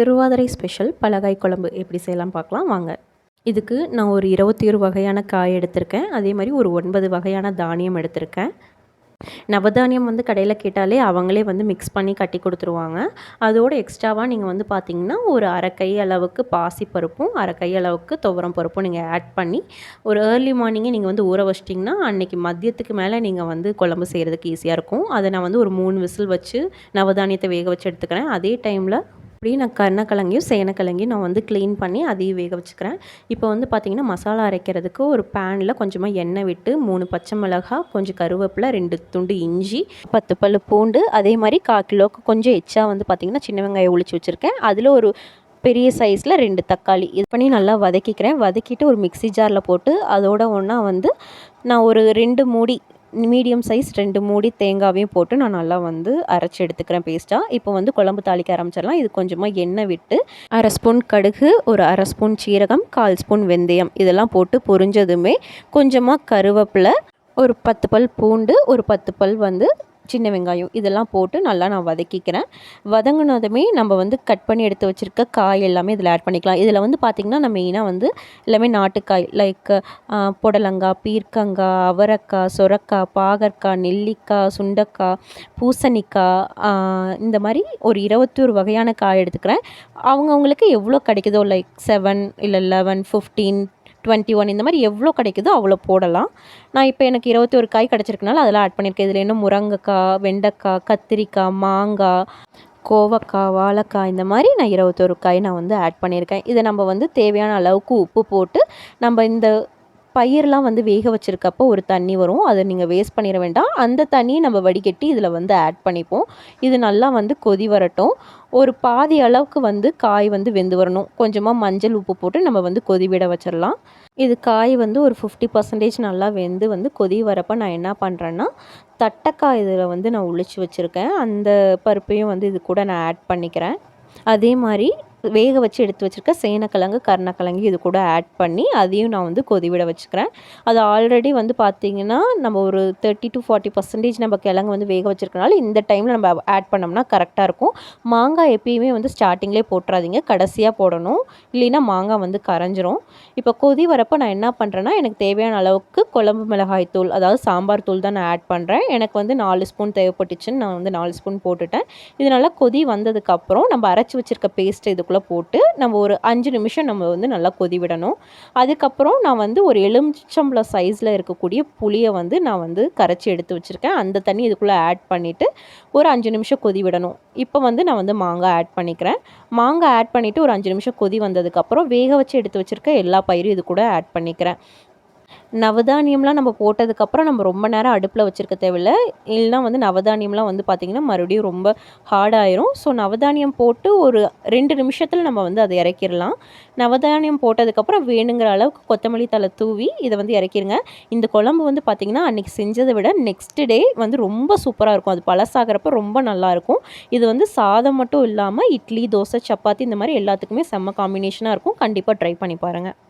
Thiruvathirai special பலகாய் குழம்பு எப்படி செய்யலாம் பார்க்கலாம். வாங்க. இதுக்கு நான் ஒரு இருபத்தி ஒரு வகையான காய் எடுத்திருக்கேன். அதே மாதிரி ஒரு ஒன்பது வகையான தானியம் எடுத்திருக்கேன். நவதானியம் வந்து கடையில் கேட்டாலே அவங்களே வந்து மிக்ஸ் பண்ணி கட்டி கொடுத்துருவாங்க. அதோடு எக்ஸ்ட்ராவாக நீங்கள் வந்து பார்த்தீங்கன்னா ஒரு அரை கை அளவுக்கு பாசி பருப்பும் அரை கை அளவுக்கு துவரம் பருப்பும் நீங்கள் ஆட் பண்ணி ஒரு ஏர்லி மார்னிங்கே நீங்கள் வந்து ஊற வச்சிட்டிங்கன்னா அன்றைக்கி மதியத்துக்கு மேலே நீங்கள் வந்து குழம்பு செய்கிறதுக்கு ஈஸியாக இருக்கும். அதை நான் வந்து ஒரு மூணு விசில் வச்சு நவதானியத்தை வேக வச்சு எடுத்துக்கிறேன். அதே டைமில் அப்படியே நான் கருணக்கிழங்கையும் சேனக்கிழங்கையும் நான் வந்து க்ளீன் பண்ணி அதையும் வேக வச்சுக்கிறேன். இப்போ வந்து பார்த்திங்கன்னா மசாலா அரைக்கிறதுக்கு ஒரு பேனில் கொஞ்சமாக எண்ணெய் விட்டு மூணு பச்சை மிளகா கொஞ்சம் கருவேப்பிலை ரெண்டு துண்டு இஞ்சி பத்து பல் பூண்டு அதே மாதிரி கால் கிலோவுக்கு கொஞ்சம் எச்சா வந்து பார்த்திங்கன்னா சின்ன வெங்காயம் ஒழிச்சு வச்சுருக்கேன். அதில் ஒரு பெரிய சைஸில் ரெண்டு தக்காளி இது பண்ணி நல்லா வதக்கிக்கிறேன். வதக்கிட்டு ஒரு மிக்சி ஜாரில் போட்டு அதோட ஒன்றா வந்து நான் ஒரு ரெண்டு மூடி மீடியம் சைஸ் ரெண்டு மூடி தேங்காவையும் போட்டு நான் நல்லா வந்து அரைச்சி எடுத்துக்கிறேன் பேஸ்ட்டாக இப்போ வந்து குழம்பு தாளிக்க ஆரம்பிச்சிடலாம். இது கொஞ்சமாக எண்ணெய் விட்டு அரை ஸ்பூன் கடுகு ஒரு அரை ஸ்பூன் சீரகம் கால் ஸ்பூன் வெந்தயம். இதெல்லாம் போட்டு பொரிஞ்சதுமே கொஞ்சமாக கருவேப்பிலை ஒரு பத்து பல் பூண்டு ஒரு பத்து பல் வந்து சின்ன வெங்காயம் இதெல்லாம் போட்டு நல்லா நான் வதக்கிக்கிறேன். வதங்கினதுமே நம்ம வந்து கட் பண்ணி எடுத்து வச்சுருக்க காய் எல்லாமே இதில் ஆட் பண்ணிக்கலாம். இதில் வந்து பார்த்திங்கன்னா நம்ம மெயினாக வந்து எல்லாமே நாட்டுக்காய் லைக் புடலங்காய் பீர்க்கங்காய் அவரக்காய் சொரக்காய் பாகற்காய் நெல்லிக்காய் சுண்டக்காய் பூசணிக்காய் இந்த மாதிரி ஒரு இருபத்தோரு வகையான காய் எடுத்துக்கிறேன். அவங்கவுங்களுக்கு எவ்வளோ கிடைக்குதோ லைக் செவன் இல்லை லெவன் ஃபிஃப்டீன் டுவெண்ட்டி ஒன் இந்த மாதிரி எவ்வளோ கிடைக்குதோ அவ்வளோ போடலாம். நான் இப்போ எனக்கு இருபத்தி ஒரு காய் கிடச்சிருக்கனால அதெல்லாம் ஆட் பண்ணியிருக்கேன். இதில் என்ன முருங்கைக்காய் வெண்டைக்காய் கத்திரிக்காய் மாங்காய் கோவக்காய் வாழைக்காய் இந்த மாதிரி நான் இருபத்தொரு காய் நான் வந்து ஆட் பண்ணியிருக்கேன். இதை நம்ம வந்து தேவையான அளவுக்கு உப்பு போட்டு நம்ம இந்த பயிரெலாம் வந்து வேக வச்சுருக்கப்போ ஒரு தண்ணி வரும். அதை நீங்கள் வேஸ்ட் பண்ணிட வேண்டாம். அந்த தண்ணியை நம்ம வடிகட்டி இதில் வந்து ஆட் பண்ணிப்போம். இது நல்லா வந்து கொதி வரட்டும். ஒரு பாதி அளவுக்கு வந்து காய் வந்து வெந்து வரணும். கொஞ்சமாக மஞ்சள் உப்பு போட்டு நம்ம வந்து கொதி விட வச்சிடலாம் இது காய் வந்து ஒரு ஃபிஃப்டி பர்சன்டேஜ் நல்லா வெந்து வந்து கொதி வரப்போ நான் என்ன பண்ணுறேன்னா தட்டைக்காய் இதில் வந்து நான் உளிச்சு வச்சுருக்கேன். அந்த பருப்பையும் வந்து இது கூட நான் ஆட் பண்ணிக்கிறேன். அதே மாதிரி வேக வச்சு எடுத்து வச்சுருக்க சேனக்கிழங்கு கருணக்கிழங்கு இது கூட ஆட் பண்ணி அதையும் நான் வந்து கொதிவிட வச்சுக்கிறேன். அது ஆல்ரெடி வந்து பார்த்திங்கன்னா நம்ம ஒரு தேர்ட்டி டு ஃபார்ட்டி பர்சன்டேஜ் நம்ம கிழங்கு வந்து வேக வச்சுருக்கனால இந்த டைமில் நம்ம ஆட் பண்ணோம்னா கரெக்டாக இருக்கும். மாங்காய் எப்பயுமே வந்து ஸ்டார்டிங்லேயே போட்டுறாதீங்க. கடைசியாக போடணும். இல்லைன்னா மாங்காய் வந்து கரைஞ்சிரும். இப்போ கொதி வரப்போ நான் என்ன பண்ணுறேன்னா எனக்கு தேவையான அளவுக்கு குழம்பு மிளகாய் தூள் அதாவது சாம்பார் தூள் தான் நான் ஆட் பண்ணுறேன் எனக்கு வந்து நாலு ஸ்பூன் தேவைப்பட்டுச்சுன்னு நான் வந்து நாலு ஸ்பூன் போட்டுட்டேன். இதனால் கொதி வந்ததுக்கப்புறம் நம்ம அரைச்சி வச்சுருக்க பேஸ்ட் இது அதுக்குள்ளே போட்டு நம்ம ஒரு அஞ்சு நிமிஷம் நம்ம வந்து நல்லா கொதி விடணும். அதுக்கப்புறம் நான் வந்து ஒரு எலுமிச்சம்பளம் சைஸில் இருக்கக்கூடிய புளியை வந்து நான் வந்து கரைச்சி எடுத்து வச்சுருக்கேன். அந்த தண்ணி இதுக்குள்ளே ஆட் பண்ணிவிட்டு ஒரு அஞ்சு நிமிஷம் கொதி விடணும். இப்போ வந்து நான் வந்து மாங்காய் ஆட் பண்ணிக்கிறேன். மாங்காய் ஆட் பண்ணிவிட்டு ஒரு அஞ்சு நிமிஷம் கொதி வந்ததுக்கப்புறம் வேக வச்சு எடுத்து வச்சுருக்க எல்லா பயிரும் இது கூட ஆட் பண்ணிக்கிறேன். நவதானியம்லாம் நம்ம போட்டதுக்கப்புறம் நம்ம ரொம்ப நேரம் அடுப்பில் வச்சுருக்க தேவையில்ல. இல்லைனா வந்து நவதானியம்லாம் வந்து பார்த்திங்கன்னா மறுபடியும் ரொம்ப ஹார்டாயிரும் ஸோ நவதானியம் போட்டு ஒரு ரெண்டு நிமிஷத்தில் நம்ம வந்து அதை இறக்கிடலாம் நவதானியம் போட்டதுக்கப்புறம் வேணுங்கிற அளவுக்கு கொத்தமல்லி தலை தூவி இதை வந்து இறக்கிடுங்க இந்த குழம்பு வந்து பார்த்திங்கன்னா அன்றைக்கி செஞ்சதை விட நெக்ஸ்ட் டே வந்து ரொம்ப சூப்பராக இருக்கும். அது பழசாகிறப்ப ரொம்ப நல்லாயிருக்கும் இது வந்து சாதம் மட்டும் இல்லாமல் இட்லி தோசை சப்பாத்தி இந்த மாதிரி எல்லாத்துக்குமே செம்ம காம்பினேஷனாக இருக்கும். கண்டிப்பாக ட்ரை பண்ணி பாருங்கள்